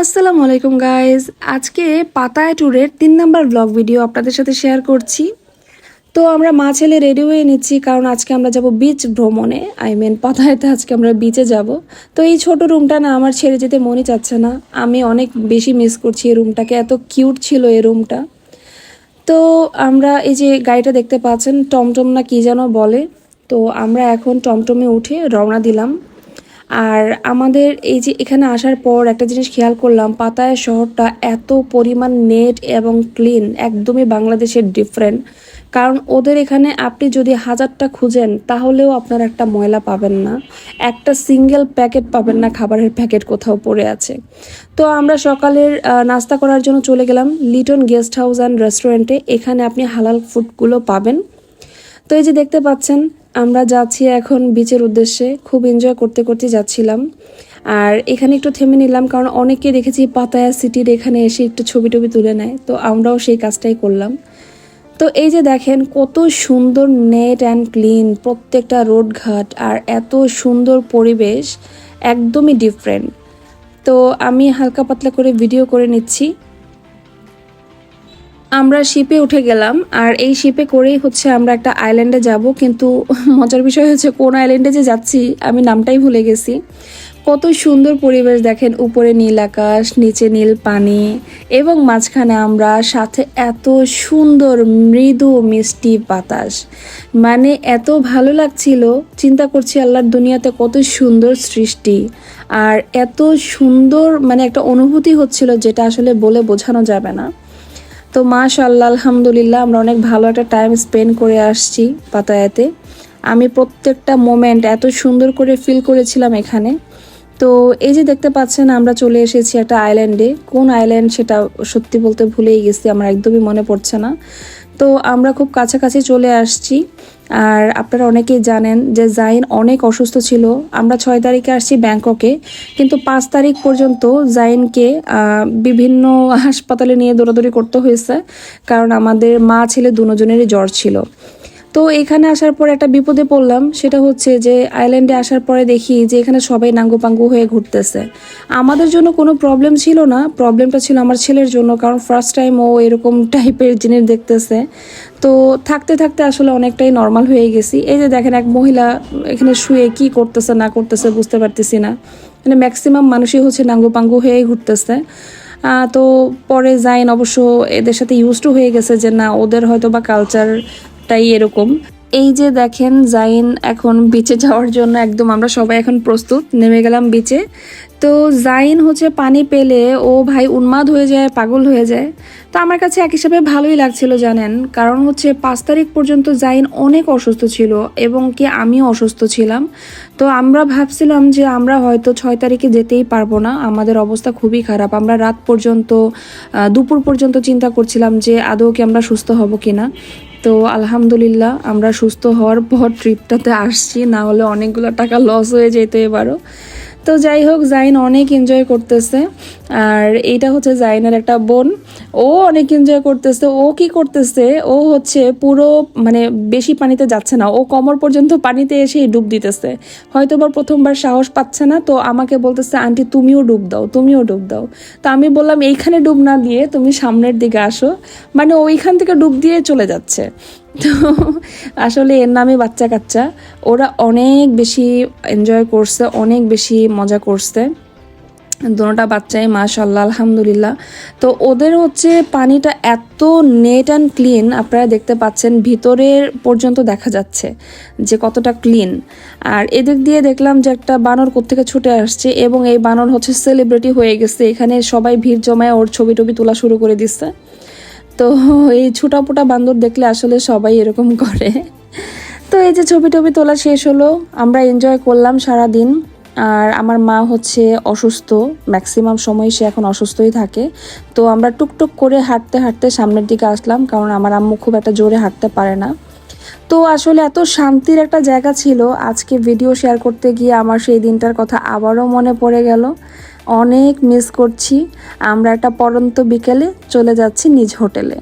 আসসালামু আলাইকুম গাইজ আজকে পাতায় ট্যুরের তিন নাম্বার ব্লগ ভিডিও আপনাদের সাথে শেয়ার করছি। তো আমরা মা ছেলে রেডি হয়ে নিচ্ছি কারণ আজকে আমরা যাব বিচ ভ্রমণে। আই মিন পাতায়তে আজকে আমরা বিচে যাব। তো এই ছোট রুমটা না, আমার ছেড়ে যেতে মনই চাচ্ছে না। আমি অনেক বেশি মিস করছি এই রুমটাকে এত কিউট ছিল এই রুমটা তো আমরা এই যে গাড়িটা দেখতে পাচ্ছেন, টমটম না কি যেন বলে। তো আমরা এখন টমটমে উঠে রওনা দিলাম। আর আমাদের এই যে এখানে আসার পর একটা জিনিস খেয়াল করলাম, পাতায়া শহরটা এত পরিমাণ নেট এবং ক্লিন, একদমই বাংলাদেশের ডিফারেন্ট কারণ ওদের এখানে আপনি যদি হাজারটা খুঁজেন, তাহলেও আপনার একটা ময়লা পাবেন না। একটা সিঙ্গেল প্যাকেট পাবেন না খাবারের প্যাকেট কোথাও পড়ে আছে। তো আমরা সকালের নাস্তা করার জন্য চলে গেলাম লিটন গেস্ট হাউস অ্যান্ড রেস্টুরেন্টে এখানে আপনি হালাল ফুডগুলো পাবেন। তো এই যে দেখতে পাচ্ছেন আমরা যাচ্ছি এখন বিচের উদ্দেশ্যে। খুব এনজয় করতে করতে যাচ্ছিলাম। আর এখানে একটু থেমে নিলাম, কারণ অনেকে দেখেছি পাতায়া সিটির এখানে এসে একটু ছবি টবি তুলে নেয়। তো আমরাও সেই কাজটাই করলাম। তো এই যে দেখেন, কত সুন্দর নেট অ্যান্ড ক্লিন প্রত্যেকটা রোডঘাট আর এত সুন্দর পরিবেশ, একদমই ডিফারেন্ট তো আমি হালকা পাতলা করে ভিডিও করে নিচ্ছি। আমরা শিপে উঠে গেলাম, আর এই শিপে করেই হচ্ছে আমরা একটা আইল্যান্ডে যাব। কিন্তু মজার বিষয় হচ্ছে কোন আইল্যান্ডে যে যাচ্ছি, আমি নামটাই ভুলে গেছি। কত সুন্দর পরিবেশ দেখেন, উপরে নীল আকাশ, নিচে নীল পানি, এবং মাঝখানে আমরা সাথে এত সুন্দর মৃদু মিষ্টি বাতাস। মানে এত ভালো লাগছিল, চিন্তা করছি আল্লাহর দুনিয়াতে কত সুন্দর সৃষ্টি। আর এত সুন্দর মানে একটা অনুভূতি হচ্ছিল, যেটা আসলে বলে বোঝানো যাবে না। তো মাশাল্লাহ আলহামদুলিল্লাহ, আমরা অনেক ভালো একটা টাইম স্পেন্ড করে আসছি পাতায়াতে। আমি প্রত্যেকটা মোমেন্ট এত সুন্দর করে ফিল করেছিলাম এখানে। তো এই যে দেখতে পাচ্ছেন, আমরা চলে এসেছি একটা আইল্যান্ডে কোন আইল্যান্ড সেটা সত্যি বলতে ভুলেই গেছি, আমার একদমই মনে পড়ছে না। তো আমরা খুব কাছাকাছি চলে আসছি। আর আপনারা অনেকেই জানেন যে জাইন অনেক অসুস্থ ছিল। আমরা ছয় তারিখে আসছি ব্যাংককে, কিন্তু পাঁচ তারিখ পর্যন্ত জাইনকে বিভিন্ন হাসপাতালে নিয়ে দৌড়াদৌড়ি করতে হয়েছে, কারণ আমাদের মা ছেলে দুজনেরই জ্বর ছিল। তো এখানে আসার পর একটা বিপদে পড়লাম, সেটা হচ্ছে যে আইল্যান্ডে আসার পরে দেখি যে এখানে সবাই নাঙ্গু পাঙ্গু হয়ে ঘুরতেছে। আমাদের জন্য কোনো প্রবলেম ছিল না প্রবলেমটা ছিল আমার ছেলের জন্য, কারণ ফার্স্ট টাইম ও এরকম টাইপের জিনিস দেখতেছে। তো থাকতে থাকতে আসলে অনেকটাই নর্মাল হয়ে গেছি। এই যে দেখেন এক মহিলা এখানে শুয়ে কি করতেছে, না করতেছে বুঝতে পারতেছি না। মানে ম্যাক্সিমাম মানুষই হচ্ছে নাঙ্গু পাঙ্গু হয়েই ঘুরতেছে। তো পরে যাইন অবশ্য এদের সাথে ইউজ টু হয়ে গেছে যে না, ওদের হয়তো বা কালচারটাই এরকম। এই যে দেখেন, জাইন এখন বিচে যাওয়ার জন্য একদম আমরা সবাই এখন প্রস্তুত। নেমে গেলাম বিচে তো জাইন হচ্ছে পানি পেলে ও ভাই উন্মাদ হয়ে যায়, পাগল হয়ে যায়। তো আমার কাছে এক হিসাবে ভালোই লাগছিল, জানেন। কারণ হচ্ছে পাঁচ তারিখ পর্যন্ত জাইন অনেক অসুস্থ ছিল এবং কি আমিও অসুস্থ ছিলাম। তো আমরা ভাবছিলাম যে আমরা হয়তো ছয় তারিখে যেতেই পারব না, আমাদের অবস্থা খুবই খারাপ। আমরা রাত পর্যন্ত দুপুর পর্যন্ত চিন্তা করছিলাম যে আদৌ কি আমরা সুস্থ হব কিনা। তো আলহামদুলিল্লাহ আমরা সুস্থ হওয়ার পর ট্রিপটাতে আসছি, না হলে অনেকগুলো টাকা লস হয়ে যেত এবারও। তো যাই হোক, জাইন অনেক এনজয় করতেছে। আর এইটা হচ্ছে জাইনের একটা বোন। ও অনেক এনজয় করতেছে। ও কি করতেছে? ও হচ্ছে পুরো মানে বেশি পানিতে যাচ্ছে না। ও কমর পর্যন্ত পানিতে এসে ডুব দিতেছে। হয়তো বা প্রথমবার সাহস পাচ্ছে না, তো আমাকে বলতেছে, আন্টি, তুমিও ডুব দাও, তুমিও ডুব দাও। তো আমি বললাম, এইখানে ডুব না দিয়ে তুমি সামনের দিকে আসো। মানে ওইখান থেকে ডুব দিয়ে চলে যাচ্ছে। তো আসলে এর নামে বাচ্চা কাচ্চা। ওরা অনেক বেশি এনজয় করছে, অনেক বেশি মজা করছে। দোনোটা বাচ্চাই মাশাল্লাহ আলহামদুলিল্লাহ। তো ওদের হচ্ছে পানিটা এত নেট অ্যান্ড ক্লিন আপনারা দেখতে পাচ্ছেন ভিতরের পর্যন্ত দেখা যাচ্ছে যে কতটা ক্লিন আর এদিক দিয়ে দেখলাম যে একটা বানর কোত্থেকে ছুটে আসছে এবং এই বানর হচ্ছে সেলিব্রিটি হয়ে গেছে। এখানে সবাই ভিড় জমায় ওর ছবি টবি তোলা শুরু করে দিচ্ছে। তো এই ছোটাপোটা বান্দর দেখলে আসলে সবাই এরকম করে। তো এই যে ছবি টবি তোলা শেষ হলো, আমরা এনজয় করলাম সারা দিন আর আমার মা হচ্ছে অসুস্থ ম্যাক্সিমাম সময় সে এখন অসুস্থই থাকে। তো আমরা টুকটুক করে হাঁটতে হাঁটতে সামনের দিকে আসলাম, কারণ আমার আম্মু খুব একটা জোরে হাঁটতে পারে না। তো আসলে এত শান্তির একটা জায়গা ছিল। আজকে ভিডিও শেয়ার করতে গিয়ে আমার সেই দিনটার কথা আবারও মনে পড়ে গেল। অনেক মিস করছি। আমরা একটা পরন্ত বিকেলে চলে যাচ্ছি নিজ হোটেলে